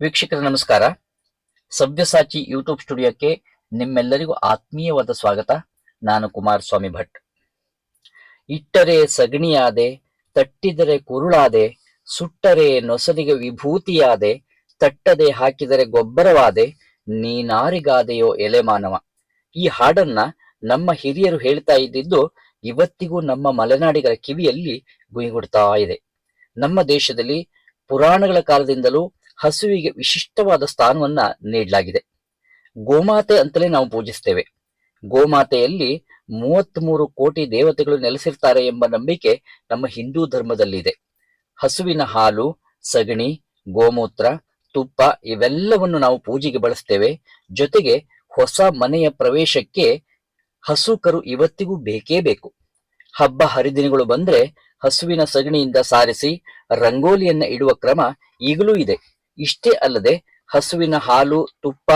ವೀಕ್ಷಕರ, ನಮಸ್ಕಾರ. ಸವ್ಯಸಾಚಿ ಯೂಟ್ಯೂಬ್ ಸ್ಟುಡಿಯೋಕ್ಕೆ ನಿಮ್ಮೆಲ್ಲರಿಗೂ ಆತ್ಮೀಯವಾದ ಸ್ವಾಗತ. ನಾನು ಕುಮಾರಸ್ವಾಮಿ ಭಟ್. ಇಟ್ಟರೆ ಸಗಣಿಯಾದೆ, ತಟ್ಟಿದರೆ ಕುರುಳಾದೆ, ಸುಟ್ಟರೆ ನೊಸಲಿಗೆ ವಿಭೂತಿಯಾದೆ, ತಟ್ಟದೆ ಹಾಕಿದರೆ ಗೊಬ್ಬರವಾದೆ, ನೀನಾರಿಗಾದೆಯೋ ಎಲೆ ಮಾನವ. ಈ ಹಾಡನ್ನ ನಮ್ಮ ಹಿರಿಯರು ಹೇಳ್ತಾ ಇದ್ದಿದ್ದು ಇವತ್ತಿಗೂ ನಮ್ಮ ಮಲೆನಾಡಿಗರ ಕಿವಿಯಲ್ಲಿ ಗುಯಿಗುಡ್ತಾ ಇದೆ. ನಮ್ಮ ದೇಶದಲ್ಲಿ ಪುರಾಣಗಳ ಕಾಲದಿಂದಲೂ ಹಸುವಿಗೆ ವಿಶಿಷ್ಟವಾದ ಸ್ಥಾನವನ್ನ ನೀಡಲಾಗಿದೆ. ಗೋಮಾತೆ ಅಂತಲೇ ನಾವು ಪೂಜಿಸ್ತೇವೆ. ಗೋಮಾತೆಯಲ್ಲಿ ಮೂವತ್ಮೂರು ಕೋಟಿ ದೇವತೆಗಳು ನೆಲೆಸಿರ್ತಾರೆ ಎಂಬ ನಂಬಿಕೆ ನಮ್ಮ ಹಿಂದೂ ಧರ್ಮದಲ್ಲಿದೆ. ಹಸುವಿನ ಹಾಲು, ಸಗಣಿ, ಗೋಮೂತ್ರ, ತುಪ್ಪ ಇವೆಲ್ಲವನ್ನು ನಾವು ಪೂಜೆಗೆ ಬಳಸ್ತೇವೆ. ಜೊತೆಗೆ ಹೊಸ ಮನೆಯ ಪ್ರವೇಶಕ್ಕೆ ಹಸು ಕರು ಇವತ್ತಿಗೂ ಬೇಕೇ ಬೇಕು. ಹಬ್ಬ ಹರಿದಿನಗಳು ಬಂದ್ರೆ ಹಸುವಿನ ಸಗಣಿಯಿಂದ ಸಾರಿಸಿ, ರಂಗೋಲಿಯನ್ನ ಇಡುವ ಕ್ರಮ ಈಗಲೂ ಇದೆ. ಇಷ್ಟೇ ಅಲ್ಲದೆ ಹಸುವಿನ ಹಾಲು, ತುಪ್ಪ,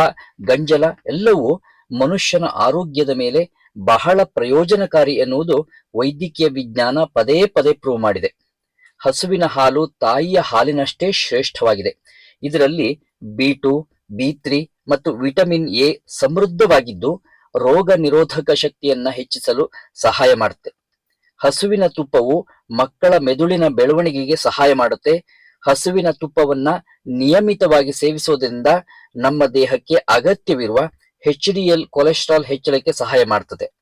ಗಂಜಲ ಎಲ್ಲವೂ ಮನುಷ್ಯನ ಆರೋಗ್ಯದ ಮೇಲೆ ಬಹಳ ಪ್ರಯೋಜನಕಾರಿ ಎನ್ನುವುದು ವೈದ್ಯಕೀಯ ವಿಜ್ಞಾನ ಪದೇ ಪದೇ ಪ್ರೂವ್ ಮಾಡಿದೆ. ಹಸುವಿನ ಹಾಲು ತಾಯಿಯ ಹಾಲಿನಷ್ಟೇ ಶ್ರೇಷ್ಠವಾಗಿದೆ. ಇದರಲ್ಲಿ ಬಿ ಟು, ಬಿ ತ್ರೀ ಮತ್ತು ವಿಟಮಿನ್ ಎ ಸಮೃದ್ಧವಾಗಿದ್ದು ರೋಗ ನಿರೋಧಕ ಶಕ್ತಿಯನ್ನ ಹೆಚ್ಚಿಸಲು ಸಹಾಯ ಮಾಡುತ್ತೆ. ಹಸುವಿನ ತುಪ್ಪವು ಮಕ್ಕಳ ಮೆದುಳಿನ ಬೆಳವಣಿಗೆಗೆ ಸಹಾಯ ಮಾಡುತ್ತೆ. ಹಸುವಿನ ತುಪ್ಪವನ್ನ ನಿಯಮಿತವಾಗಿ ಸೇವಿಸುವುದರಿಂದ ನಮ್ಮ ದೇಹಕ್ಕೆ ಅಗತ್ಯವಿರುವ ಹೆಚ್ ಡಿ ಎಲ್ ಕೊಲೆಸ್ಟ್ರಾಲ್ ಹೆಚ್ಚಳಕ್ಕೆ ಸಹಾಯ ಮಾಡುತ್ತದೆ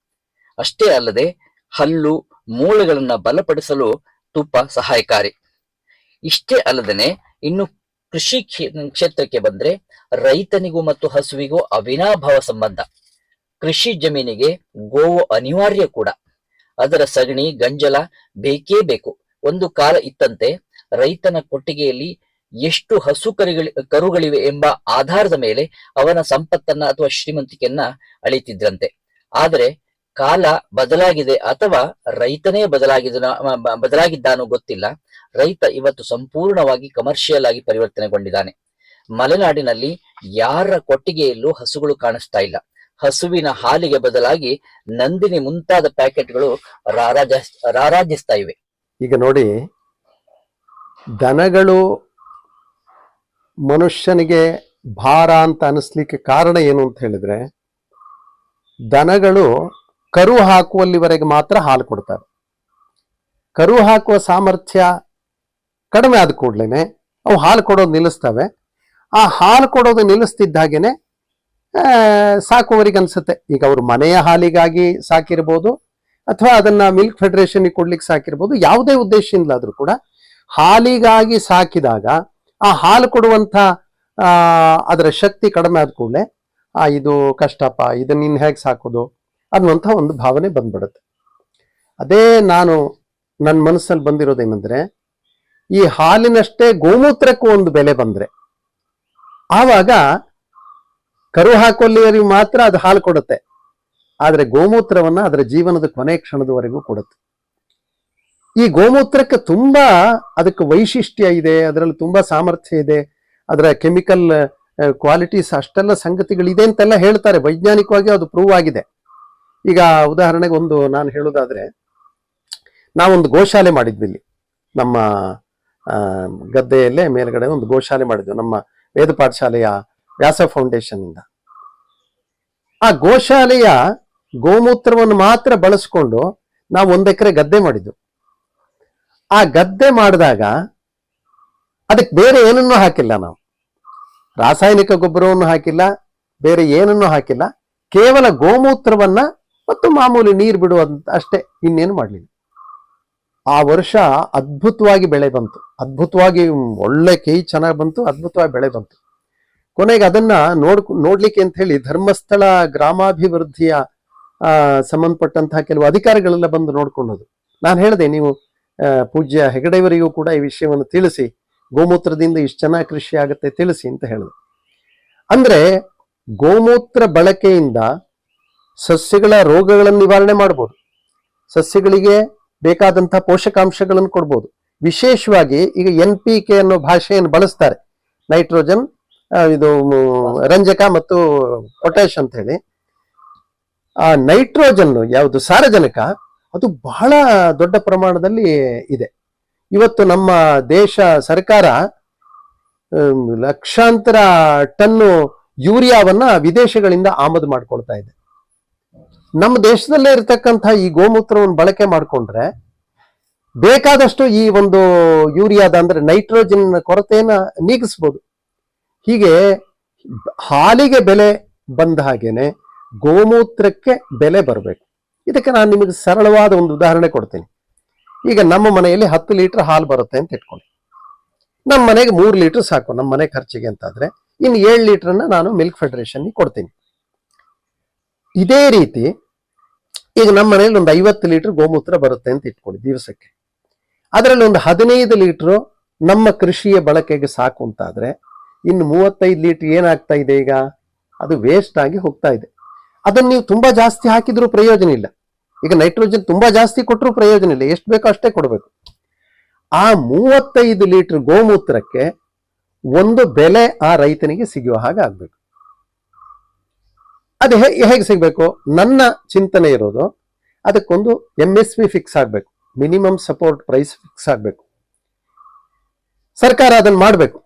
ಅಷ್ಟೇ ಅಲ್ಲದೆ ಹಲ್ಲು, ಮೂಳೆಗಳನ್ನ ಬಲಪಡಿಸಲು ತುಪ್ಪ ಸಹಾಯಕಾರಿ. ಇಷ್ಟೇ ಅಲ್ಲದೆ ಇನ್ನು ಕೃಷಿ ಕ್ಷೇ- ಕ್ಷೇತ್ರಕ್ಕೆ ಬಂದ್ರೆ ರೈತನಿಗೂ ಮತ್ತು ಹಸುವಿಗೂ ಅವಿನಾಭಾವ ಸಂಬಂಧ. ಕೃಷಿ ಜಮೀನಿಗೆ ಗೋವು ಅನಿವಾರ್ಯ ಕೂಡ. ಅದರ ಸಗಣಿ, ಗಂಜಲ ಬೇಕೇ ಬೇಕು. ಒಂದು ಕಾಲ ಇತ್ತಂತೆ ರೈತನ ಕೊಟ್ಟಿಗೆಯಲ್ಲಿ ಎಷ್ಟು ಹಸು ಕರುಗಳಿ, ಕರುಗಳಿವೆ ಎಂಬ ಆಧಾರದ ಮೇಲೆ ಅವನ ಸಂಪತ್ತನ್ನ ಅಥವಾ ಶ್ರೀಮಂತಿಕೆಯನ್ನ ಅಳಿತಿದ್ರಂತೆ. ಆದರೆ ಕಾಲ ಬದಲಾಗಿದೆ ಅಥವಾ ರೈತನೇ ಬದಲಾಗಿದ, ಬದಲಾಗಿದ್ದಾನೋ ಗೊತ್ತಿಲ್ಲ. ರೈತ ಇವತ್ತು ಸಂಪೂರ್ಣವಾಗಿ ಕಮರ್ಷಿಯಲ್ ಆಗಿ ಪರಿವರ್ತನೆಗೊಂಡಿದ್ದಾನೆ. ಮಲೆನಾಡಿನಲ್ಲಿ ಯಾರ ಕೊಟ್ಟಿಗೆಯಲ್ಲೂ ಹಸುಗಳು ಕಾಣಿಸ್ತಾ ಇಲ್ಲ. ಹಸುವಿನ ಹಾಲಿಗೆ ಬದಲಾಗಿ ನಂದಿನಿ ಮುಂತಾದ ಪ್ಯಾಕೆಟ್ಗಳು ರಾರಾಜ, ರಾರಾಜಿಸ್ತಾ ಇವೆ. ಈಗ ನೋಡಿ ದನಗಳು ಮನುಷ್ಯನಿಗೆ ಭಾರ ಅಂತ ಅನಿಸ್ಲಿಕ್ಕೆ ಕಾರಣ ಏನು ಅಂತ ಹೇಳಿದ್ರೆ ದನಗಳು ಕರು ಹಾಕುವಲ್ಲಿವರೆಗೆ ಮಾತ್ರ ಹಾಲು ಕೊಡ್ತಾರೆ. ಕರು ಹಾಕುವ ಸಾಮರ್ಥ್ಯ ಕಡಿಮೆ ಆದ ಕೂಡ್ಲೇನೆ ಅವು ಹಾಲು ಕೊಡೋದು ನಿಲ್ಲಿಸ್ತವೆ. ಆ ಹಾಲು ಕೊಡೋದು ನಿಲ್ಲಿಸ್ತಿದ್ದ ಹಾಗೇನೆ ಆ, ಸಾಕುವವರಿಗೆ ಅನ್ಸುತ್ತೆ. ಈಗ ಅವರು ಮನೆಯ ಹಾಲಿಗಾಗಿ ಸಾಕಿರ್ಬೋದು ಅಥವಾ ಅದನ್ನ ಮಿಲ್ಕ್ ಫೆಡರೇಷನ್ಗೆ ಕೊಡ್ಲಿಕ್ಕೆ ಸಾಕಿರ್ಬೋದು ಯಾವುದೇ ಉದ್ದೇಶದಿಂದಲಾದ್ರೂ ಕೂಡ ಹಾಲಿಗಾಗಿ ಸಾಕಿದಾಗ ಆ ಹಾಲು ಕೊಡುವಂಥ ಅದರ ಶಕ್ತಿ ಕಡಿಮೆ ಆದ ಕೂಡಲೇ, ಆ, ಇದು ಕಷ್ಟಪ್ಪ, ಇದನ್ನ ಇನ್ನು ಹೇಗೆ ಸಾಕೋದು ಅನ್ನುವಂಥ ಒಂದು ಭಾವನೆ ಬಂದ್ಬಿಡುತ್ತೆ. ಅದೇ ನಾನು ನನ್ನ ಮನಸ್ಸಲ್ಲಿ ಬಂದಿರೋದೇನೆಂದ್ರೆ, ಈ ಹಾಲಿನಷ್ಟೇ ಗೋಮೂತ್ರಕ್ಕೂ ಒಂದು ಬೆಲೆ ಬಂದರೆ, ಆವಾಗ ಕರು ಹಾಕೊಲ್ಲಿವರೆಗೂ ಮಾತ್ರ ಅದು ಹಾಲು ಕೊಡುತ್ತೆ, ಆದರೆ ಗೋಮೂತ್ರವನ್ನ ಅದರ ಜೀವನದ ಕೊನೆ ಕ್ಷಣದವರೆಗೂ ಕೊಡುತ್ತೆ. ಈ ಗೋಮೂತ್ರಕ್ಕೆ ತುಂಬಾ ಅದಕ್ಕೆ ವೈಶಿಷ್ಟ್ಯ ಇದೆ, ಅದರಲ್ಲಿ ತುಂಬಾ ಸಾಮರ್ಥ್ಯ ಇದೆ, ಅದರ ಕೆಮಿಕಲ್ ಕ್ವಾಲಿಟೀಸ್ ಅಷ್ಟೆಲ್ಲ ಸಂಗತಿಗಳಿದೆ ಅಂತೆಲ್ಲ ಹೇಳ್ತಾರೆ. ವೈಜ್ಞಾನಿಕವಾಗಿ ಅದು ಪ್ರೂವ್ ಆಗಿದೆ. ಈಗ ಉದಾಹರಣೆಗೆ ಒಂದು ನಾನು ಹೇಳೋದಾದ್ರೆ, ನಾವೊಂದು ಗೋಶಾಲೆ ಮಾಡಿದ್ವಿ ಇಲ್ಲಿ. ನಮ್ಮ ಗದ್ದೆಯಲ್ಲೇ ಮೇಲ್ಗಡೆ ಒಂದು ಗೋಶಾಲೆ ಮಾಡಿದ್ವಿ, ನಮ್ಮ ವೇದ ಪಾಠಶಾಲೆಯ ವ್ಯಾಸ ಫೌಂಡೇಶನ್ ಇಂದ. ಆ ಗೋಶಾಲೆಯ ಗೋಮೂತ್ರವನ್ನು ಮಾತ್ರ ಬಳಸ್ಕೊಂಡು ನಾವು ಒಂದ್ ಎಕರೆ ಗದ್ದೆ ಮಾಡಿದ್ವು ಆ ಗದ್ದೆ ಮಾಡಿದಾಗ ಅದಕ್ಕೆ ಬೇರೆ ಏನನ್ನೂ ಹಾಕಿಲ್ಲ ನಾವು. ರಾಸಾಯನಿಕ ಗೊಬ್ಬರವನ್ನು ಹಾಕಿಲ್ಲ, ಬೇರೆ ಏನನ್ನೂ ಹಾಕಿಲ್ಲ. ಕೇವಲ ಗೋಮೂತ್ರವನ್ನ ಮತ್ತು ಮಾಮೂಲಿ ನೀರು ಬಿಡುವಂತ ಅಷ್ಟೇ, ಇನ್ನೇನು ಮಾಡಲಿಲ್ಲ. ಆ ವರ್ಷ ಅದ್ಭುತವಾಗಿ ಬೆಳೆ ಬಂತು. ಅದ್ಭುತವಾಗಿ ಒಳ್ಳೆ ಕೈ ಚೆನ್ನಾಗಿ ಬಂತು, ಅದ್ಭುತವಾಗಿ ಬೆಳೆ ಬಂತು. ಕೊನೆಗೆ ಅದನ್ನ ನೋಡ್ ನೋಡ್ಲಿಕ್ಕೆ ಅಂತ ಹೇಳಿ ಧರ್ಮಸ್ಥಳ ಗ್ರಾಮಾಭಿವೃದ್ಧಿಯ ಸಂಬಂಧಪಟ್ಟಂತಹ ಕೆಲವು ಅಧಿಕಾರಿಗಳೆಲ್ಲ ಬಂದು ನೋಡ್ಕೊಳ್ಳೋದು ನಾನು ಹೇಳಿದೆ, ನೀವು ಪೂಜ್ಯ ಹೆಗಡೆಯವರಿಗೂ ಕೂಡ ಈ ವಿಷಯವನ್ನು ತಿಳಿಸಿ, ಗೋಮೂತ್ರದಿಂದ ಇಷ್ಟು ಚೆನ್ನಾಗಿ ಕೃಷಿ ಆಗುತ್ತೆ ತಿಳಿಸಿ ಅಂತ ಹೇಳಿದೆ ಅಂದ್ರೆ ಗೋಮೂತ್ರ ಬಳಕೆಯಿಂದ ಸಸ್ಯಗಳ ರೋಗಗಳನ್ನು ನಿವಾರಣೆ ಮಾಡ್ಬೋದು. ಸಸ್ಯಗಳಿಗೆ ಬೇಕಾದಂತಹ ಪೋಷಕಾಂಶಗಳನ್ನು ಕೊಡ್ಬೋದು. ವಿಶೇಷವಾಗಿ ಈಗ ಎನ್ ಪಿ ಕೆ ಅನ್ನೋ ಭಾಷೆಯನ್ನು ಬಳಸ್ತಾರೆ. ನೈಟ್ರೋಜನ್ ಇದು ರಂಜಕ ಮತ್ತು ಪೊಟ್ಯಾಶ್ ಅಂತ ಹೇಳಿ. ಆ ನೈಟ್ರೋಜನ್ ಯಾವುದು ಸಾರಜನಕ ಅದು ಬಹಳ ದೊಡ್ಡ ಪ್ರಮಾಣದಲ್ಲಿ ಇದೆ. ಇವತ್ತು ನಮ್ಮ ದೇಶ ಸರ್ಕಾರ ಲಕ್ಷಾಂತರ ಟನ್ನು ಯೂರಿಯಾವನ್ನ ವಿದೇಶಗಳಿಂದ ಆಮದು ಮಾಡ್ಕೊಳ್ತಾ ಇದೆ. ನಮ್ಮ ದೇಶದಲ್ಲೇ ಇರತಕ್ಕಂಥ ಈ ಗೋಮೂತ್ರವನ್ನು ಬಳಕೆ ಮಾಡಿಕೊಂಡ್ರೆ ಬೇಕಾದಷ್ಟು ಈ ಒಂದು ಯೂರಿಯಾದ ಅಂದ್ರೆ ನೈಟ್ರೋಜನ್ ಕೊರತೆಯನ್ನ ನೀಗಿಸ್ಬೋದು. ಹೀಗೆ ಹಾಲಿಗೆ ಬೆಲೆ ಬಂದ ಹಾಗೇನೆ ಗೋಮೂತ್ರಕ್ಕೆ ಬೆಲೆ ಬರಬೇಕು. ಇದಕ್ಕೆ ನಾನು ನಿಮಗೆ ಸರಳವಾದ ಒಂದು ಉದಾಹರಣೆ ಕೊಡ್ತೀನಿ. ಈಗ ನಮ್ಮ ಮನೆಯಲ್ಲಿ ಹತ್ತು ಲೀಟರ್ ಹಾಲು ಬರುತ್ತೆ ಅಂತ ಇಟ್ಕೊಳ್ಳಿ. ನಮ್ಮ ಮನೆಗೆ ಮೂರು ಲೀಟರ್ ಸಾಕು, ನಮ್ಮ ಮನೆ ಖರ್ಚಿಗೆ ಅಂತಾದ್ರೆ. ಇನ್ನು ಏಳು ಲೀಟರ್ನ ನಾನು ಮಿಲ್ಕ್ ಫೆಡರೇಷನ್ ಕೊಡ್ತೀನಿ. ಇದೇ ರೀತಿ ಈಗ ನಮ್ಮ ಮನೆಯಲ್ಲಿ ಒಂದು ಐವತ್ತು ಲೀಟರ್ ಗೋಮೂತ್ರ ಬರುತ್ತೆ ಅಂತ ಇಟ್ಕೊಳ್ಳಿ ದಿವಸಕ್ಕೆ. ಅದರಲ್ಲಿ ಒಂದು ಹದಿನೈದು ಲೀಟರ್ ನಮ್ಮ ಕೃಷಿಯ ಬಳಕೆಗೆ ಸಾಕು ಅಂತಾದರೆ, ಇನ್ನು ಮೂವತ್ತೈದು ಲೀಟರ್ ಏನಾಗ್ತಾ ಇದೆ ಈಗ? ಅದು ವೇಸ್ಟ್ ಆಗಿ ಹೋಗ್ತಾ ಇದೆ. ಅದನ್ನ ನೀವು ತುಂಬಾ ಜಾಸ್ತಿ ಹಾಕಿದ್ರೂ ಪ್ರಯೋಜನ ಇಲ್ಲ. ಈಗ ನೈಟ್ರೋಜನ್ ತುಂಬಾ ಜಾಸ್ತಿ ಕೊಟ್ಟರು ಪ್ರಯೋಜನ ಇಲ್ಲ. ಎಷ್ಟು ಬೇಕೋ ಅಷ್ಟೇ ಕೊಡಬೇಕು. ಆ ಮೂವತ್ತೈದು ಲೀಟರ್ ಗೋಮೂತ್ರಕ್ಕೆ ಒಂದು ಬೆಲೆ ಆ ರೈತನಿಗೆ ಸಿಗುವ ಹಾಗೆ ಆಗ್ಬೇಕು. ಅದು ಹೇಗೆ ಸಿಗಬೇಕು? ನನ್ನ ಚಿಂತನೆ ಇರೋದು, ಅದಕ್ಕೊಂದು ಎಂ ಎಸ್ ಪಿ ಫಿಕ್ಸ್ ಆಗ್ಬೇಕು. ಮಿನಿಮಮ್ ಸಪೋರ್ಟ್ ಪ್ರೈಸ್ ಫಿಕ್ಸ್ ಆಗ್ಬೇಕು. ಸರ್ಕಾರ ಅದನ್ನ ಮಾಡಬೇಕು.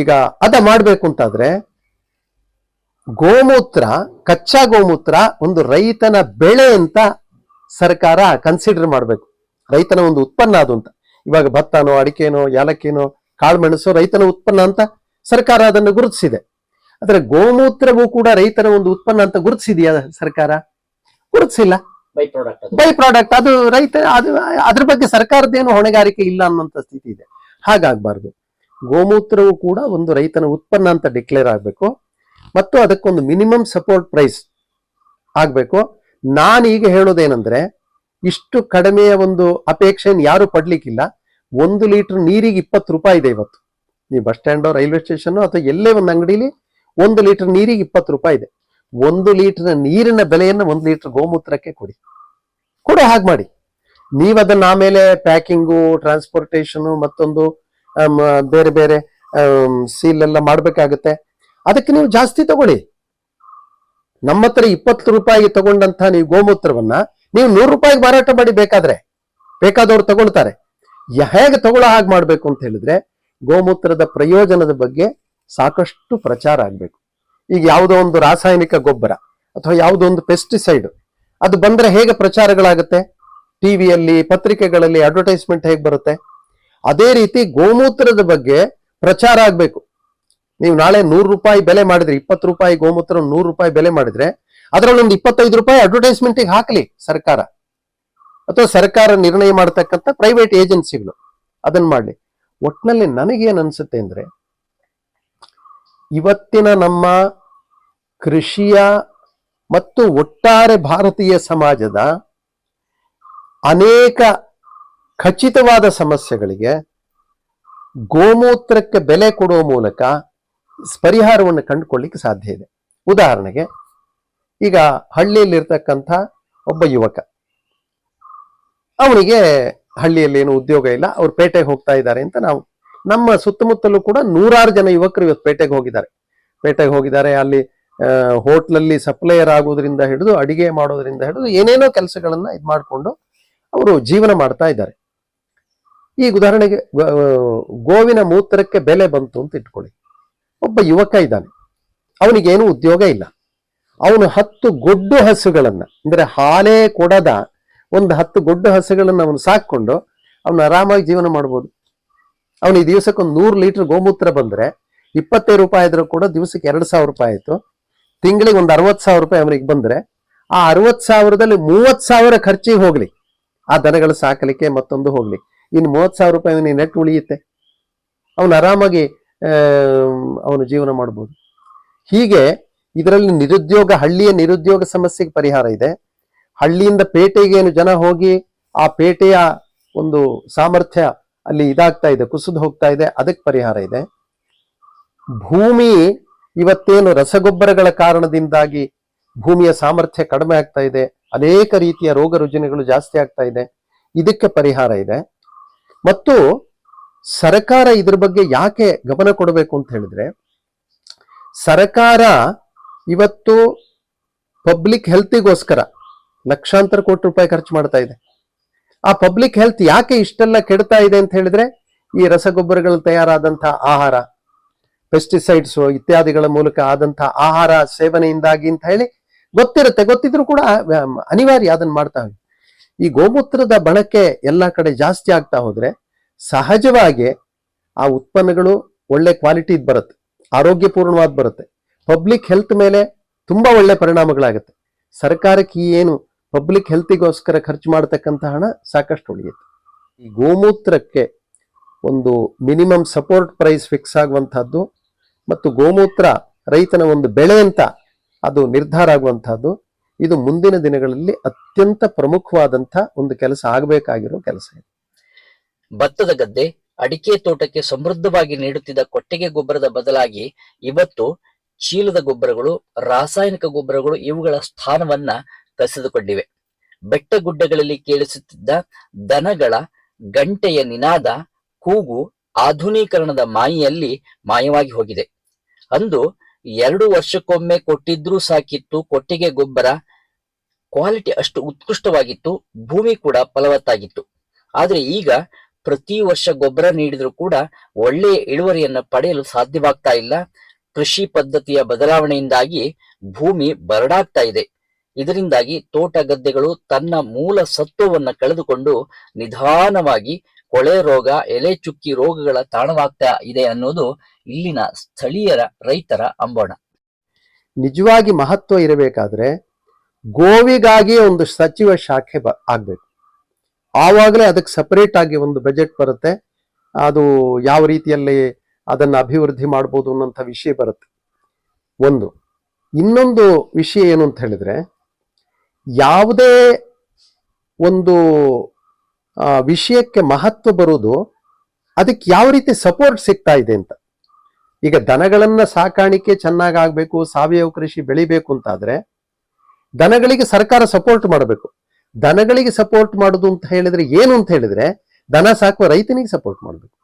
ಈಗ ಅದ ಮಾಡಬೇಕು ಅಂತಾದ್ರೆ ಗೋಮೂತ್ರ ಕಚ್ಚಾ ಗೋಮೂತ್ರ ಒಂದು ರೈತನ ಬೆಳೆ ಅಂತ ಸರ್ಕಾರ ಕನ್ಸಿಡರ್ ಮಾಡಬೇಕು. ರೈತನ ಒಂದು ಉತ್ಪನ್ನ ಅದು ಅಂತ. ಇವಾಗ ಭತ್ತನೋ ಅಡಿಕೆನೋ ಯಾಲಕ್ಕಿನೋ ಕಾಳುಮೆಣಸು ರೈತನ ಉತ್ಪನ್ನ ಅಂತ ಸರ್ಕಾರ ಅದನ್ನು ಗುರುತಿಸಿದೆ. ಆದ್ರೆ ಗೋಮೂತ್ರವೂ ಕೂಡ ರೈತನ ಒಂದು ಉತ್ಪನ್ನ ಅಂತ ಗುರುತಿಸಿದೆಯಾ ಸರ್ಕಾರ? ಗುರುತಿಸಿಲ್ಲ. ಬೈ ಪ್ರಾಡಕ್ಟ್ ಅದು. ಬೈ ಪ್ರಾಡಕ್ಟ್ ಅದು ರೈತ ಅದು ಅದ್ರ ಬಗ್ಗೆ ಸರ್ಕಾರದ್ದೇನು ಹೊಣೆಗಾರಿಕೆ ಇಲ್ಲ ಅನ್ನುವಂತ ಸ್ಥಿತಿ ಇದೆ. ಹಾಗಾಗಬಾರ್ದು. ಗೋಮೂತ್ರವು ಕೂಡ ಒಂದು ರೈತನ ಉತ್ಪನ್ನ ಅಂತ ಡಿಕ್ಲೇರ್ ಆಗಬೇಕು. ಮತ್ತು ಅದಕ್ಕೊಂದು ಮಿನಿಮಮ್ ಸಪೋರ್ಟ್ ಪ್ರೈಸ್ ಆಗಬೇಕು. ನಾನೀಗ ಹೇಳೋದೇನೆಂದ್ರೆ, ಇಷ್ಟು ಕಡಿಮೆಯ ಒಂದು ಅಪೇಕ್ಷೆಯನ್ನು ಯಾರು ಪಡ್ಲಿಕ್ಕಿಲ್ಲ. ಒಂದು ಲೀಟರ್ ನೀರಿಗೆ ಇಪ್ಪತ್ತು ರೂಪಾಯಿ ಇದೆ ಇವತ್ತು. ನೀವು ಬಸ್ ಸ್ಟ್ಯಾಂಡ್, ರೈಲ್ವೆ ಸ್ಟೇಷನ್ ಅಥವಾ ಎಲ್ಲೇ ಒಂದು ಅಂಗಡಿಲಿ ಒಂದು ಲೀಟರ್ ನೀರಿಗೆ ಇಪ್ಪತ್ತು ರೂಪಾಯಿ ಇದೆ. ಒಂದು ಲೀಟರ್ ನೀರಿನ ಬೆಲೆಯನ್ನು ಒಂದು ಲೀಟರ್ ಗೋಮೂತ್ರಕ್ಕೆ ಕೊಡಿ. ಕೊಡೋ, ಹಾಗೆ ಮಾಡಿ. ನೀವು ಅದನ್ನ ಆಮೇಲೆ ಪ್ಯಾಕಿಂಗು, ಟ್ರಾನ್ಸ್ಪೋರ್ಟೇಷನು ಮತ್ತೊಂದು ಬೇರೆ ಬೇರೆ ಸೀಲ್ ಎಲ್ಲ ಮಾಡ್ಬೇಕಾಗತ್ತೆ. ಅದಕ್ಕೆ ನೀವು ಜಾಸ್ತಿ ತಗೊಳ್ಳಿ. ನಮ್ಮ ಹತ್ರ ಇಪ್ಪತ್ತು ರೂಪಾಯಿಗೆ ತಗೊಂಡಂತ ನೀವು ಗೋಮೂತ್ರವನ್ನ ನೀವು ನೂರು ರೂಪಾಯಿಗೆ ಮಾರಾಟ ಮಾಡಿ ಬೇಕಾದ್ರೆ, ಬೇಕಾದವ್ರು ತಗೊಳ್ತಾರೆ. ಹೇಗೆ ತಗೊಳ್ಳೋ ಹಾಗೆ ಮಾಡ್ಬೇಕು ಅಂತ ಹೇಳಿದ್ರೆ, ಗೋಮೂತ್ರದ ಪ್ರಯೋಜನದ ಬಗ್ಗೆ ಸಾಕಷ್ಟು ಪ್ರಚಾರ ಆಗ್ಬೇಕು. ಈಗ ಯಾವುದೋ ಒಂದು ರಾಸಾಯನಿಕ ಗೊಬ್ಬರ ಅಥವಾ ಯಾವುದೋ ಒಂದು ಪೆಸ್ಟಿಸೈಡ್ ಅದು ಬಂದ್ರೆ ಹೇಗೆ ಪ್ರಚಾರಗಳಾಗುತ್ತೆ? ಟಿವಿಯಲ್ಲಿ, ಪತ್ರಿಕೆಗಳಲ್ಲಿ ಅಡ್ವರ್ಟೈಸ್ಮೆಂಟ್ ಹೇಗೆ ಬರುತ್ತೆ? ಅದೇ ರೀತಿ ಗೋಮೂತ್ರದ ಬಗ್ಗೆ ಪ್ರಚಾರ ಆಗ್ಬೇಕು. ನೀವು ನಾಳೆ ನೂರು ರೂಪಾಯಿ ಬೆಲೆ ಮಾಡಿದ್ರೆ, ಇಪ್ಪತ್ತು ರೂಪಾಯಿ ಗೋಮೂತ್ರ, ನೂರು ರೂಪಾಯಿ ಬೆಲೆ ಮಾಡಿದ್ರೆ, ಅದರಲ್ಲಿ ಒಂದು ಇಪ್ಪತ್ತೈದು ರೂಪಾಯಿ ಅಡ್ವರ್ಟೈಸ್ಮೆಂಟ್ಗೆ ಹಾಕ್ಲಿ ಸರ್ಕಾರ. ಅಥವಾ ಸರ್ಕಾರ ನಿರ್ಣಯ ಮಾಡತಕ್ಕಂಥ ಪ್ರೈವೇಟ್ ಏಜೆನ್ಸಿಗಳು ಅದನ್ನ ಮಾಡಲಿ. ಒಟ್ನಲ್ಲಿ ನನಗೇನು ಅನ್ಸುತ್ತೆ ಅಂದ್ರೆ, ಇವತ್ತಿನ ನಮ್ಮ ಕೃಷಿಯ ಮತ್ತು ಒಟ್ಟಾರೆ ಭಾರತೀಯ ಸಮಾಜದ ಅನೇಕ ಖಚಿತವಾದ ಸಮಸ್ಯೆಗಳಿಗೆ ಗೋಮೂತ್ರಕ್ಕೆ ಬೆಲೆ ಕೊಡುವ ಮೂಲಕ ಪರಿಹಾರವನ್ನು ಕಂಡುಕೊಳ್ಳಿಕ್ಕೆ ಸಾಧ್ಯ ಇದೆ. ಉದಾಹರಣೆಗೆ, ಈಗ ಹಳ್ಳಿಯಲ್ಲಿರ್ತಕ್ಕಂಥ ಒಬ್ಬ ಯುವಕ. ಅವನಿಗೆ ಹಳ್ಳಿಯಲ್ಲಿ ಏನು ಉದ್ಯೋಗ ಇಲ್ಲ, ಅವ್ರು ಪೇಟೆಗೆ ಹೋಗ್ತಾ ಇದ್ದಾರೆ ಅಂತ ನಾವು, ನಮ್ಮ ಸುತ್ತಮುತ್ತಲೂ ಕೂಡ ನೂರಾರು ಜನ ಯುವಕರು ಇವತ್ತು ಪೇಟೆಗೆ ಹೋಗಿದ್ದಾರೆ. ಪೇಟೆಗೆ ಹೋಗಿದ್ದಾರೆ, ಅಲ್ಲಿ ಹೋಟ್ಲಲ್ಲಿ ಸಪ್ಲೈಯರ್ ಆಗೋದ್ರಿಂದ ಹಿಡಿದು, ಅಡಿಗೆ ಮಾಡೋದ್ರಿಂದ ಹಿಡಿದು, ಏನೇನೋ ಕೆಲಸಗಳನ್ನ ಇದು ಮಾಡಿಕೊಂಡು ಅವರು ಜೀವನ ಮಾಡ್ತಾ ಇದ್ದಾರೆ. ಈಗ ಉದಾಹರಣೆಗೆ ಗೋವಿನ ಮೂತ್ರಕ್ಕೆ ಬೆಲೆ ಬಂತು ಅಂತ ಇಟ್ಕೊಳ್ಳಿ. ಒಬ್ಬ ಯುವಕ ಇದ್ದಾನೆ. ಅವನಿಗೇನು ಉದ್ಯೋಗ ಇಲ್ಲ. ಅವನು ಹತ್ತು ಗೊಡ್ಡು ಹಸುಗಳನ್ನು, ಅಂದ್ರೆ ಹಾಲೇ ಕೊಡದ ಒಂದು ಹತ್ತು ಗೊಡ್ಡು ಹಸುಗಳನ್ನು ಅವನು ಸಾಕೊಂಡು ಅವನು ಆರಾಮಾಗಿ ಜೀವನ ಮಾಡ್ಬೋದು. ಅವನು ದಿವಸಕ್ಕೆ ಒಂದು ನೂರು ಲೀಟರ್ ಗೋಮೂತ್ರ ಬಂದ್ರೆ ಇಪ್ಪತ್ತೈದು ರೂಪಾಯಿ ಆದ್ರೂ ಕೂಡ ದಿವಸಕ್ಕೆ ಎರಡು ಸಾವಿರ ರೂಪಾಯಿ ಆಯ್ತು. ತಿಂಗಳಿಗೆ ಒಂದು ಅರವತ್ತು ಸಾವಿರ ರೂಪಾಯಿ ಅವನಿಗೆ ಬಂದ್ರೆ ಆ ಅರವತ್ತು ಸಾವಿರದಲ್ಲಿ ಮೂವತ್ತು ಸಾವಿರ ಖರ್ಚಿಗೆ ಹೋಗ್ಲಿ. ಆ ದನಗಳು ಸಾಕಲಿಕ್ಕೆ ಮತ್ತೊಂದು ಹೋಗ್ಲಿ. ಇನ್ನು ಮೂವತ್ತು ಸಾವಿರ ರೂಪಾಯಿ ಅವನಿಗೆ ನೆಟ್ ಉಳಿಯುತ್ತೆ. ಅವನು ಆರಾಮಾಗಿ ಅವನು ಜೀವನ ಮಾಡ್ಬೋದು. ಹೀಗೆ ಇದರಲ್ಲಿ ನಿರುದ್ಯೋಗ, ಹಳ್ಳಿಯ ನಿರುದ್ಯೋಗ ಸಮಸ್ಯೆಗೆ ಪರಿಹಾರ ಇದೆ. ಹಳ್ಳಿಯಿಂದ ಪೇಟೆಗೆ ಏನು ಜನ ಹೋಗಿ ಆ ಪೇಟೆಯ ಒಂದು ಸಾಮರ್ಥ್ಯ ಅಲ್ಲಿ ಇದಾಗ್ತಾ ಇದೆ, ಕುಸಿದು ಹೋಗ್ತಾ ಇದೆ, ಅದಕ್ಕೆ ಪರಿಹಾರ ಇದೆ. ಭೂಮಿ ಇವತ್ತೇನು ರಸಗೊಬ್ಬರಗಳ ಕಾರಣದಿಂದಾಗಿ ಭೂಮಿಯ ಸಾಮರ್ಥ್ಯ ಕಡಿಮೆ ಆಗ್ತಾ ಇದೆ, ಅನೇಕ ರೀತಿಯ ರೋಗ ರುಜಿನಗಳು ಜಾಸ್ತಿ ಆಗ್ತಾ ಇದೆ, ಇದಕ್ಕೆ ಪರಿಹಾರ ಇದೆ. ಮತ್ತು ಸರ್ಕಾರ ಇದ್ರ ಬಗ್ಗೆ ಯಾಕೆ ಗಮನ ಕೊಡಬೇಕು ಅಂತ ಹೇಳಿದ್ರೆ, ಸರಕಾರ ಇವತ್ತು ಪಬ್ಲಿಕ್ ಹೆಲ್ತಿಗೋಸ್ಕರ ಲಕ್ಷಾಂತರ ಕೋಟಿ ರೂಪಾಯಿ ಖರ್ಚು ಮಾಡ್ತಾ ಇದೆ. ಆ ಪಬ್ಲಿಕ್ ಹೆಲ್ತ್ ಯಾಕೆ ಇಷ್ಟೆಲ್ಲ ಕೆಡ್ತಾ ಇದೆ ಅಂತ ಹೇಳಿದ್ರೆ, ಈ ರಸಗೊಬ್ಬರಗಳು ತಯಾರಾದಂತಹ ಆಹಾರ ಪೆಸ್ಟಿಸೈಡ್ಸ್ ಇತ್ಯಾದಿಗಳ ಮೂಲಕ ಆದಂತಹ ಆಹಾರ ಸೇವನೆಯಿಂದಾಗಿ ಅಂತ ಹೇಳಿ ಗೊತ್ತಿರುತ್ತೆ. ಗೊತ್ತಿದ್ರು ಕೂಡ, ಅನಿವಾರ್ಯ ಅದನ್ನ ಮಾಡ್ತಾ ಈ ಗೋಮೂತ್ರದ ಬಳಕೆ ಎಲ್ಲ ಕಡೆ ಜಾಸ್ತಿ ಆಗ್ತಾ ಹೋದ್ರೆ ಸಹಜವಾಗಿ ಆ ಉತ್ಪನ್ನಗಳು ಒಳ್ಳೆ ಕ್ವಾಲಿಟಿ ಬರುತ್ತೆ, ಆರೋಗ್ಯಪೂರ್ಣವಾದ ಬರುತ್ತೆ. ಪಬ್ಲಿಕ್ ಹೆಲ್ತ್ ಮೇಲೆ ತುಂಬ ಒಳ್ಳೆ ಪರಿಣಾಮಗಳಾಗುತ್ತೆ. ಸರ್ಕಾರಕ್ಕೆ ಏನು ಪಬ್ಲಿಕ್ ಹೆಲ್ತಿಗೋಸ್ಕರ ಖರ್ಚು ಮಾಡತಕ್ಕಂಥ ಹಣ ಸಾಕಷ್ಟು ಉಳಿಯುತ್ತೆ. ಈ ಗೋಮೂತ್ರಕ್ಕೆ ಒಂದು ಮಿನಿಮಮ್ ಸಪೋರ್ಟ್ ಪ್ರೈಸ್ ಫಿಕ್ಸ್ ಆಗುವಂಥದ್ದು ಮತ್ತು ಗೋಮೂತ್ರ ರೈತನ ಒಂದು ಬೆಳೆ ಅಂತ ಅದು ನಿರ್ಧಾರ ಆಗುವಂಥದ್ದು, ಇದು ಮುಂದಿನ ದಿನಗಳಲ್ಲಿ ಅತ್ಯಂತ ಪ್ರಮುಖವಾದಂಥ ಒಂದು ಕೆಲಸ ಆಗಬೇಕಾಗಿರೋ ಕೆಲಸ ಇದೆ. ಭತ್ತದ ಗದ್ದೆ ಅಡಿಕೆ ತೋಟಕ್ಕೆ ಸಮೃದ್ಧವಾಗಿ ನೀಡುತ್ತಿದ್ದ ಕೊಟ್ಟಿಗೆ ಗೊಬ್ಬರದ ಬದಲಾಗಿ ಇವತ್ತು ಚೀಲದ ಗೊಬ್ಬರಗಳು, ರಾಸಾಯನಿಕ ಗೊಬ್ಬರಗಳು ಇವುಗಳ ಸ್ಥಾನವನ್ನ ಕಸಿದುಕೊಂಡಿವೆ. ಬೆಟ್ಟ ಗುಡ್ಡಗಳಲ್ಲಿ ಕೇಳಿಸುತ್ತಿದ್ದ ದನಗಳ ಗಂಟೆಯ ನಿನಾದ ಕೂಗು ಆಧುನೀಕರಣದ ಮಾಯಿಯಲ್ಲಿ ಮಾಯವಾಗಿ ಹೋಗಿದೆ. ಅಂದು ಎರಡು ವರ್ಷಕ್ಕೊಮ್ಮೆ ಕೊಟ್ಟಿದ್ರೂ ಸಾಕಿತ್ತು ಕೊಟ್ಟಿಗೆ ಗೊಬ್ಬರ. ಕ್ವಾಲಿಟಿ ಅಷ್ಟು ಉತ್ಕೃಷ್ಟವಾಗಿತ್ತು, ಭೂಮಿ ಕೂಡ ಫಲವತ್ತಾಗಿತ್ತು. ಆದ್ರೆ ಈಗ ಪ್ರತಿ ವರ್ಷ ಗೊಬ್ಬರ ನೀಡಿದರೂ ಕೂಡ ಒಳ್ಳೆಯ ಇಳುವರಿಯನ್ನ ಪಡೆಯಲು ಸಾಧ್ಯವಾಗ್ತಾ ಇಲ್ಲ. ಕೃಷಿ ಪದ್ಧತಿಯ ಬದಲಾವಣೆಯಿಂದಾಗಿ ಭೂಮಿ ಬರಡಾಗ್ತಾ ಇದೆ. ಇದರಿಂದಾಗಿ ತೋಟ ಗದ್ದೆಗಳು ತನ್ನ ಮೂಲ ಸತ್ವವನ್ನ ಕಳೆದುಕೊಂಡು ನಿಧಾನವಾಗಿ ಕೊಳೆ ರೋಗ, ಎಲೆ ಚುಕ್ಕಿ ರೋಗಗಳ ತಾಣವಾಗ್ತಾ ಇದೆ ಅನ್ನೋದು ಇಲ್ಲಿನ ಸ್ಥಳೀಯರ ರೈತರ ಅಂಬೋಣ. ನಿಜವಾಗಿ ಮಹತ್ವ ಇರಬೇಕಾದ್ರೆ ಗೋವಿಗಾಗಿ ಒಂದು ಸಚಿವ ಶಾಖೆ ಆಗ್ಬೇಕು. ಆವಾಗಲೇ ಅದಕ್ಕೆ ಸಪರೇಟ್ ಆಗಿ ಒಂದು ಬಜೆಟ್ ಬರುತ್ತೆ. ಅದು ಯಾವ ರೀತಿಯಲ್ಲಿ ಅದನ್ನು ಅಭಿವೃದ್ಧಿ ಮಾಡ್ಬೋದು ಅನ್ನೋಂಥ ವಿಷಯ ಬರುತ್ತೆ. ಒಂದು, ಇನ್ನೊಂದು ವಿಷಯ ಏನು ಅಂತ ಹೇಳಿದ್ರೆ, ಯಾವುದೇ ಒಂದು ವಿಷಯಕ್ಕೆ ಮಹತ್ವ ಬರುವುದು ಅದಕ್ಕೆ ಯಾವ ರೀತಿ ಸಪೋರ್ಟ್ ಸಿಗ್ತಾ ಇದೆ ಅಂತ. ಈಗ ದನಗಳನ್ನ ಸಾಕಾಣಿಕೆ ಚೆನ್ನಾಗಿ ಆಗ್ಬೇಕು ಸಾವಯವ ಕೃಷಿ ಬೆಳಿಬೇಕು ಅಂತಾದ್ರೆ ದನಗಳಿಗೆ ಸರ್ಕಾರ ಸಪೋರ್ಟ್ ಮಾಡಬೇಕು. ದನಗಳಿಗೆ ಸಪೋರ್ಟ್ ಮಾಡುದು ಅಂತ ಹೇಳಿದ್ರೆ ಏನು ಅಂತ ಹೇಳಿದ್ರೆ, ದನ ಸಾಕುವ ರೈತನಿಗೆ ಸಪೋರ್ಟ್ ಮಾಡಬೇಕು.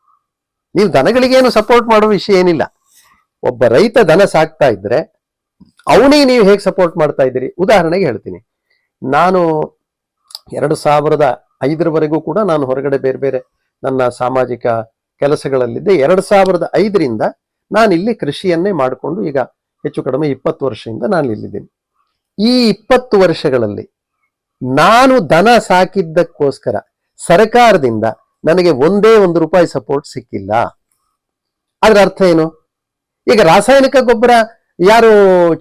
ನೀವು ದನಗಳಿಗೆ ಏನು ಸಪೋರ್ಟ್ ಮಾಡೋ ವಿಷಯ ಏನಿಲ್ಲ. ಒಬ್ಬ ರೈತ ದನ ಸಾಕ್ತಾ ಇದ್ರೆ, ಅವನಿಗೆ ನೀವು ಹೇಗೆ ಸಪೋರ್ಟ್ ಮಾಡ್ತಾ ಇದ್ದೀರಿ? ಉದಾಹರಣೆಗೆ ಹೇಳ್ತೀನಿ. ನಾನು ಎರಡು ಸಾವಿರದ ಐದರವರೆಗೂ ಕೂಡ ನಾನು ಹೊರಗಡೆ ಬೇರೆ ಬೇರೆ ನನ್ನ ಸಾಮಾಜಿಕ ಕೆಲಸಗಳಲ್ಲಿದ್ದೆ. ಎರಡು ಸಾವಿರದ ಐದರಿಂದ ನಾನು ಇಲ್ಲಿ ಕೃಷಿಯನ್ನೇ ಮಾಡಿಕೊಂಡು ಈಗ ಹೆಚ್ಚು ಕಡಿಮೆ ಇಪ್ಪತ್ತು ವರ್ಷದಿಂದ ನಾನು ಇಲ್ಲಿದ್ದೀನಿ. ಈ ಇಪ್ಪತ್ತು ವರ್ಷಗಳಲ್ಲಿ ನಾನು ದನ ಸಾಕಿದ್ದಕ್ಕೋಸ್ಕರ ಸರ್ಕಾರದಿಂದ ನನಗೆ ಒಂದೇ ಒಂದು ರೂಪಾಯಿ ಸಪೋರ್ಟ್ ಸಿಕ್ಕಿಲ್ಲ. ಅದರ ಅರ್ಥ ಏನು? ಈಗ ರಾಸಾಯನಿಕ ಗೊಬ್ಬರ ಯಾರು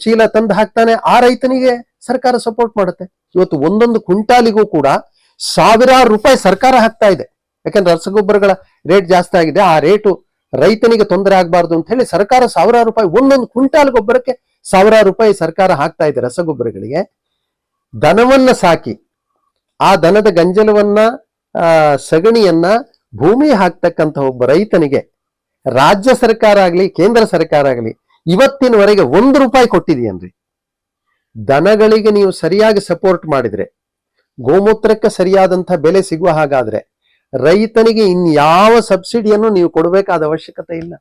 ಚೀಲ ತಂದು ಹಾಕ್ತಾನೆ, ಆ ರೈತನಿಗೆ ಸರ್ಕಾರ ಸಪೋರ್ಟ್ ಮಾಡುತ್ತೆ. ಇವತ್ತು ಒಂದೊಂದು ಕ್ವಿಂಟಾಲಿಗೂ ಕೂಡ ಸಾವಿರಾರು ರೂಪಾಯಿ ಸರ್ಕಾರ ಹಾಕ್ತಾ ಇದೆ. ಯಾಕಂದ್ರೆ ರಸಗೊಬ್ಬರಗಳ ರೇಟ್ ಜಾಸ್ತಿ ಆಗಿದೆ. ಆ ರೇಟು ರೈತನಿಗೆ ತೊಂದರೆ ಆಗಬಾರ್ದು ಅಂತ ಹೇಳಿ ಸರ್ಕಾರ ಸಾವಿರಾರು ರೂಪಾಯಿ, ಒಂದೊಂದು ಕ್ವಿಂಟಾಲ್ ಗೊಬ್ಬರಕ್ಕೆ ಸಾವಿರಾರು ರೂಪಾಯಿ ಸರ್ಕಾರ ಹಾಕ್ತಾ ಇದೆ ರಸಗೊಬ್ಬರಗಳಿಗೆ ದನವನ್ನ ಸಾಕಿ, ಆ ದನದ ಗಂಜಲವನ್ನ ಸಗಣಿಯನ್ನ ಭೂಮಿ ಹಾಕ್ತಕ್ಕಂಥ ಒಬ್ಬ ರೈತನಿಗೆ, ರಾಜ್ಯ ಸರ್ಕಾರ ಆಗಲಿ, ಕೇಂದ್ರ ಸರ್ಕಾರ ಆಗಲಿ, ಇವತ್ತಿನವರೆಗೆ ಒಂದು ರೂಪಾಯಿ ಕೊಟ್ಟಿದೆಯನ್ರಿ ದನಗಳಿಗೆ ನೀವು ಸರಿಯಾಗಿ ಸಪೋರ್ಟ್ ಮಾಡಿದ್ರೆ, ಗೋಮೂತ್ರಕ್ಕೆ ಸರಿಯಾದಂಥ ಬೆಲೆ ಸಿಗುವ ಹಾಗಾದ್ರೆ, ರೈತನಿಗೆ ಇನ್ಯಾವ ಸಬ್ಸಿಡಿಯನ್ನು ನೀವು ಕೊಡಬೇಕಾದ ಅವಶ್ಯಕತೆ ಇಲ್ಲ.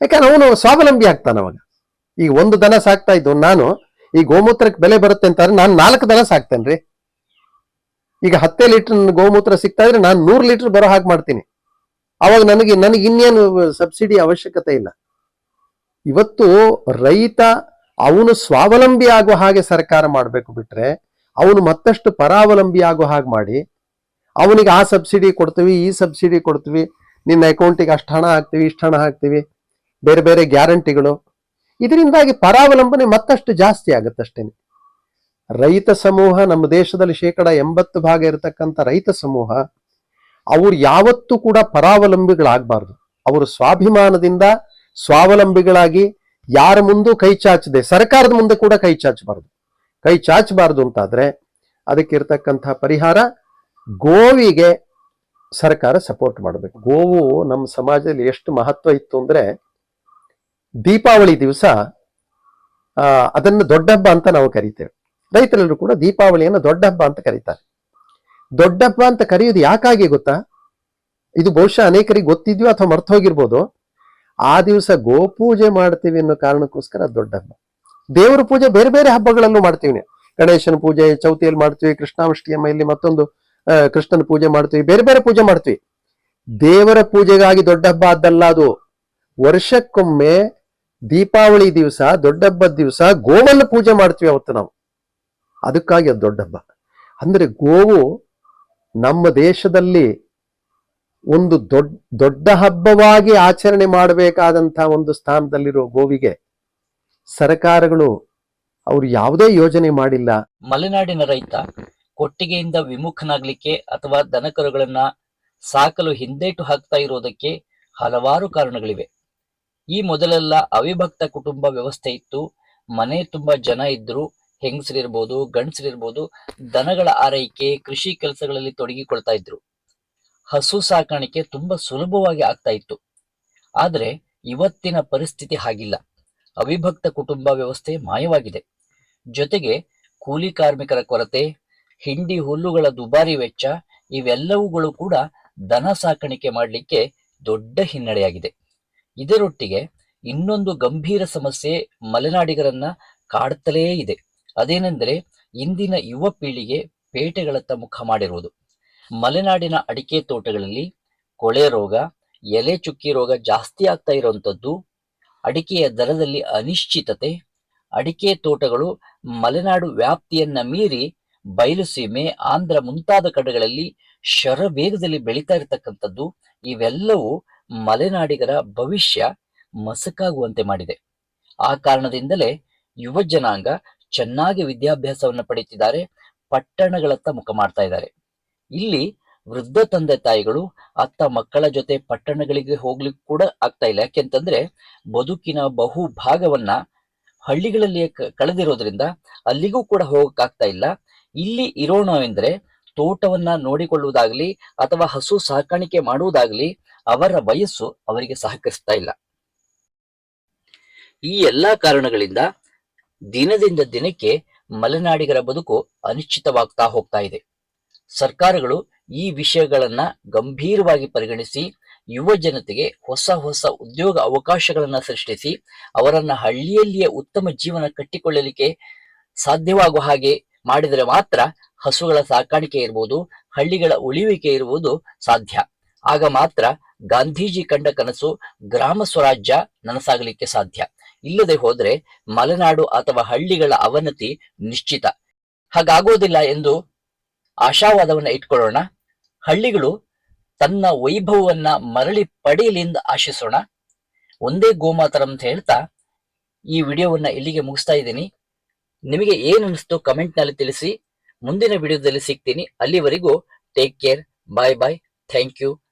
ಯಾಕಂದ್ರೆ ಅವನು ಸ್ವಾವಲಂಬಿ ಆಗ್ತಾನ ಅವಾಗ ಈಗ ಒಂದು ದನ ಸಾಕ್ತಾ ಇದ್ದು ನಾನು ಈ ಗೋಮೂತ್ರಕ್ಕೆ ಬೆಲೆ ಬರುತ್ತೆ ಅಂತಾರೆ ನಾನು ನಾಲ್ಕು ದನ ಸಾಕ್ತೇನ್ರಿ. ಈಗ ಹತ್ತೇ ಲೀಟರ್ ಗೋಮೂತ್ರ ಸಿಗ್ತಾ ಇದ್ರೆ ನಾನು ನೂರು ಲೀಟರ್ ಬರೋ ಹಾಗೆ ಮಾಡ್ತೀನಿ. ಅವಾಗ ನನಗೆ ನನಗೆ ಇನ್ನೇನು ಸಬ್ಸಿಡಿ ಅವಶ್ಯಕತೆ ಇಲ್ಲ. ಇವತ್ತು ರೈತ ಅವನು ಸ್ವಾವಲಂಬಿ ಆಗುವ ಹಾಗೆ ಸರ್ಕಾರ ಮಾಡಬೇಕು ಬಿಟ್ರೆ, ಅವನು ಮತ್ತಷ್ಟು ಪರಾವಲಂಬಿ ಆಗೋ ಹಾಗೆ ಮಾಡಿ, ಅವನಿಗೆ ಆ ಸಬ್ಸಿಡಿ ಕೊಡ್ತೀವಿ, ಈ ಸಬ್ಸಿಡಿ ಕೊಡ್ತೀವಿ, ನಿನ್ನ ಅಕೌಂಟಿಗೆ ಅಷ್ಟು ಹಣ ಹಾಕ್ತೀವಿ, ಇಷ್ಟು ಹಣ ಹಾಕ್ತೀವಿ, ಬೇರೆ ಬೇರೆ ಗ್ಯಾರಂಟಿಗಳು ಇದರಿಂದಾಗಿ ಪರಾವಲಂಬನೆ ಮತ್ತಷ್ಟು ಜಾಸ್ತಿ ಆಗುತ್ತಷ್ಟೇನೆ. ರೈತ ಸಮೂಹ ನಮ್ಮ ದೇಶದಲ್ಲಿ ಶೇಕಡ ಎಂಬತ್ತು ಭಾಗ ಇರತಕ್ಕಂಥ ರೈತ ಸಮೂಹ, ಅವರು ಯಾವತ್ತೂ ಕೂಡ ಪರಾವಲಂಬಿಗಳಾಗಬಾರ್ದು. ಅವರು ಸ್ವಾಭಿಮಾನದಿಂದ ಸ್ವಾವಲಂಬಿಗಳಾಗಿ ಯಾರ ಮುಂದೂ ಕೈ ಚಾಚದೆ, ಸರ್ಕಾರದ ಮುಂದೆ ಕೂಡ ಕೈ ಚಾಚಬಾರ್ದು. ಕೈ ಚಾಚಬಾರ್ದು ಅಂತಾದ್ರೆ ಅದಕ್ಕೆ ಇರ್ತಕ್ಕಂಥ ಪರಿಹಾರ ಗೋವಿಗೆ ಸರ್ಕಾರ ಸಪೋರ್ಟ್ ಮಾಡಬೇಕು. ಗೋವು ನಮ್ಮ ಸಮಾಜದಲ್ಲಿ ಎಷ್ಟು ಮಹತ್ವ ಇತ್ತು ಅಂದ್ರೆ ದೀಪಾವಳಿ ದಿವಸ ಅದನ್ನು ದೊಡ್ಡ ಹಬ್ಬ ಅಂತ ನಾವು ಕರಿತೇವೆ. ರೈತರೆಲ್ಲರೂ ಕೂಡ ದೀಪಾವಳಿಯನ್ನು ದೊಡ್ಡ ಹಬ್ಬ ಅಂತ ಕರೀತಾರೆ. ದೊಡ್ಡ ಹಬ್ಬ ಅಂತ ಕರೆಯೋದು ಯಾಕಾಗಿ ಗೊತ್ತಾ? ಇದು ಬಹುಶಃ ಅನೇಕರಿಗೆ ಗೊತ್ತಿದ್ಯೋ ಅಥವಾ ಮರ್ತು ಹೋಗಿರ್ಬೋದು ಆ ದಿವಸ ಗೋಪೂಜೆ ಮಾಡ್ತೀವಿ ಅನ್ನೋ ಕಾರಣಕ್ಕೋಸ್ಕರ ದೊಡ್ಡ ಹಬ್ಬ. ದೇವರ ಪೂಜೆ ಬೇರೆ ಬೇರೆ ಹಬ್ಬಗಳಲ್ಲೂ ಮಾಡ್ತೀವಿ ಗಣೇಶನ ಪೂಜೆ, ಚೌತಿಯಲ್ಲಿ ಮಾಡ್ತೀವಿ ಕೃಷ್ಣಾಷ್ಟಮಿಯಲ್ಲಿ ಮತ್ತೊಂದು ಕೃಷ್ಣನ ಪೂಜೆ ಮಾಡ್ತೀವಿ, ಬೇರೆ ಬೇರೆ ಪೂಜೆ ಮಾಡ್ತೀವಿ. ದೇವರ ಪೂಜೆಗಾಗಿ ದೊಡ್ಡ ಹಬ್ಬ ಆದ್ದಲ್ಲ ಅದು. ವರ್ಷಕ್ಕೊಮ್ಮೆ ದೀಪಾವಳಿ ದಿವಸ ದೊಡ್ಡ ಹಬ್ಬದ ದಿವಸ, ಗೋವನ್ನು ಪೂಜೆ ಮಾಡ್ತೀವಿ ಅವತ್ತು ನಾವು. ಅದಕ್ಕಾಗಿ ಅದು ದೊಡ್ಡ ಹಬ್ಬ ಅಂದರೆ ಗೋವು ನಮ್ಮ ದೇಶದಲ್ಲಿ ಒಂದು ದೊಡ್ಡ ದೊಡ್ಡ ಹಬ್ಬವಾಗಿ ಆಚರಣೆ ಮಾಡಬೇಕಾದಂತಹ ಒಂದು ಸ್ಥಾನದಲ್ಲಿರೋ ಗೋವಿಗೆ ಸರ್ಕಾರಗಳು ಅವರು ಯಾವುದೇ ಯೋಜನೆ ಮಾಡಿಲ್ಲ. ಮಲೆನಾಡಿನ ರೈತ ಕೊಟ್ಟಿಗೆಯಿಂದ ವಿಮುಖನಾಗ್ಲಿಕ್ಕೆ ಅಥವಾ ದನಕರುಗಳನ್ನ ಸಾಕಲು ಹಿಂದೇಟು ಹಾಕ್ತಾ ಇರೋದಕ್ಕೆ ಹಲವಾರು ಕಾರಣಗಳಿವೆ. ಈ ಮೊದಲೆಲ್ಲ ಅವಿಭಕ್ತ ಕುಟುಂಬ ವ್ಯವಸ್ಥೆ ಇತ್ತು. ಮನೆ ತುಂಬಾ ಜನ ಇದ್ರು. ಹೆಂಗಸರಿರ್ಬೋದು, ಗಂಡಸರಿರ್ಬೋದು, ದನಗಳ ಆರೈಕೆ, ಕೃಷಿ ಕೆಲಸಗಳಲ್ಲಿ ತೊಡಗಿಕೊಳ್ತಾ ಇದ್ರು. ಹಸು ಸಾಕಾಣಿಕೆ ತುಂಬಾ ಸುಲಭವಾಗಿ ಆಗ್ತಾ ಇತ್ತು. ಆದ್ರೆ ಇವತ್ತಿನ ಪರಿಸ್ಥಿತಿ ಹಾಗಿಲ್ಲ. ಅವಿಭಕ್ತ ಕುಟುಂಬ ವ್ಯವಸ್ಥೆ ಮಾಯವಾಗಿದೆ. ಜೊತೆಗೆ ಕೂಲಿ ಕಾರ್ಮಿಕರ ಕೊರತೆ, ಹಿಂಡಿ ಹುಲ್ಲುಗಳ ದುಬಾರಿ ವೆಚ್ಚ, ಇವೆಲ್ಲವುಗಳು ಕೂಡ ದನ ಸಾಕಾಣಿಕೆ ಮಾಡಲಿಕ್ಕೆ ದೊಡ್ಡ ಹಿನ್ನಡೆಯಾಗಿದೆ. ಇದರೊಟ್ಟಿಗೆ ಇನ್ನೊಂದು ಗಂಭೀರ ಸಮಸ್ಯೆ ಮಲೆನಾಡಿಗರನ್ನ ಕಾಡುತ್ತಲೇ ಇದೆ. ಅದೇನೆಂದರೆ ಇಂದಿನ ಯುವ ಪೀಳಿಗೆ ಪೇಟೆಗಳತ್ತ ಮುಖ ಮಾಡಿರುವುದು. ಮಲೆನಾಡಿನ ಅಡಿಕೆ ತೋಟಗಳಲ್ಲಿ ಕೊಳೆ ರೋಗ, ಎಲೆ ಚುಕ್ಕಿ ರೋಗ ಜಾಸ್ತಿ ಆಗ್ತಾ ಇರುವಂಥದ್ದು, ಅಡಿಕೆಯ ದರದಲ್ಲಿ ಅನಿಶ್ಚಿತತೆ, ಅಡಿಕೆ ತೋಟಗಳು ಮಲೆನಾಡು ವ್ಯಾಪ್ತಿಯನ್ನ ಮೀರಿ ಬಯಲುಸೀಮೆ ಆಂಧ್ರ ಮುಂತಾದ ಕಡೆಗಳಲ್ಲಿ ಶರವೇಗದಲ್ಲಿ ಬೆಳೀತಾ ಇರತಕ್ಕಂಥದ್ದು, ಇವೆಲ್ಲವೂ ಮಲೆನಾಡಿಗರ ಭವಿಷ್ಯ ಮಸಕಾಗುವಂತೆ ಮಾಡಿದೆ. ಆ ಕಾರಣದಿಂದಲೇ ಯುವ ಜನಾಂಗ ಚೆನ್ನಾಗಿ ವಿದ್ಯಾಭ್ಯಾಸವನ್ನು ಪಡೆಯುತ್ತಿದ್ದಾರೆ, ಪಟ್ಟಣಗಳತ್ತ ಮುಖ ಮಾಡ್ತಾ ಇದ್ದಾರೆ. ಇಲ್ಲಿ ವೃದ್ಧ ತಂದೆ ತಾಯಿಗಳು, ಅತ್ತ ಮಕ್ಕಳ ಜೊತೆ ಪಟ್ಟಣಗಳಿಗೆ ಹೋಗ್ಲಿಕ್ಕೆ ಕೂಡ ಆಗ್ತಾ ಇಲ್ಲ. ಯಾಕೆಂತಂದ್ರೆ ಬದುಕಿನ ಬಹು ಭಾಗವನ್ನ ಹಳ್ಳಿಗಳಲ್ಲಿಯೇ ಕಳೆದಿರೋದ್ರಿಂದ ಅಲ್ಲಿಗೂ ಕೂಡ ಹೋಗಕ್ಕಾಗ್ತಾ ಇಲ್ಲ. ಇಲ್ಲಿ ಇರೋಣ ಎಂದ್ರೆ ತೋಟವನ್ನ ನೋಡಿಕೊಳ್ಳುವುದಾಗ್ಲಿ ಅಥವಾ ಹಸು ಸಾಕಾಣಿಕೆ ಮಾಡುವುದಾಗ್ಲಿ ಅವರ ವಯಸ್ಸು ಅವರಿಗೆ ಸಹಕರಿಸ್ತಾ ಇಲ್ಲ. ಈ ಎಲ್ಲಾ ಕಾರಣಗಳಿಂದ ದಿನದಿಂದ ದಿನಕ್ಕೆ ಮಲೆನಾಡಿಗರ ಬದುಕು ಅನಿಶ್ಚಿತವಾಗ್ತಾ ಹೋಗ್ತಾ ಇದೆ. ಸರ್ಕಾರಗಳು ಈ ವಿಷಯಗಳನ್ನ ಗಂಭೀರವಾಗಿ ಪರಿಗಣಿಸಿ ಯುವ ಜನತೆಗೆ ಹೊಸ ಹೊಸ ಉದ್ಯೋಗ ಅವಕಾಶಗಳನ್ನ ಸೃಷ್ಟಿಸಿ ಅವರನ್ನ ಹಳ್ಳಿಯಲ್ಲಿಯೇ ಉತ್ತಮ ಜೀವನ ಕಟ್ಟಿಕೊಳ್ಳಲಿಕ್ಕೆ ಸಾಧ್ಯವಾಗುವ ಹಾಗೆ ಮಾಡಿದರೆ ಮಾತ್ರ ಹಸುಗಳ ಸಾಕಾಣಿಕೆ ಇರ್ಬೋದು, ಹಳ್ಳಿಗಳ ಉಳಿವಿಕೆ ಇರುವುದು ಸಾಧ್ಯ. ಆಗ ಮಾತ್ರ ಗಾಂಧೀಜಿ ಕಂಡ ಕನಸು ಗ್ರಾಮ ಸ್ವರಾಜ್ಯ ನನಸಾಗಲಿಕ್ಕೆ ಸಾಧ್ಯ. ಇಲ್ಲದೆ ಹೋದ್ರೆ ಮಲೆನಾಡು ಅಥವಾ ಹಳ್ಳಿಗಳ ಅವನತಿ ನಿಶ್ಚಿತ. ಹಾಗಾಗೋದಿಲ್ಲ ಎಂದು ಆಶಾವಾದವನ್ನ ಇಟ್ಕೊಳ್ಳೋಣ. ಹಳ್ಳಿಗಳು ತನ್ನ ವೈಭವವನ್ನ ಮರಳಿ ಪಡೆಯಲೆಂದು ಆಶಿಸೋಣ. ಒಂದೇ ಗೋಮಾತರ ಅಂತ ಹೇಳ್ತಾ ಈ ವಿಡಿಯೋವನ್ನ ಇಲ್ಲಿಗೆ ಮುಗಿಸ್ತಾ ಇದ್ದೀನಿ. ನಿಮಗೆ ಏನ್ ಅನಿಸ್ತು ಕಮೆಂಟ್ನಲ್ಲಿ ತಿಳಿಸಿ. ಮುಂದಿನ ವಿಡಿಯೋದಲ್ಲಿ ಸಿಗ್ತೀನಿ. ಅಲ್ಲಿವರೆಗೂ take care, bye bye, thank you.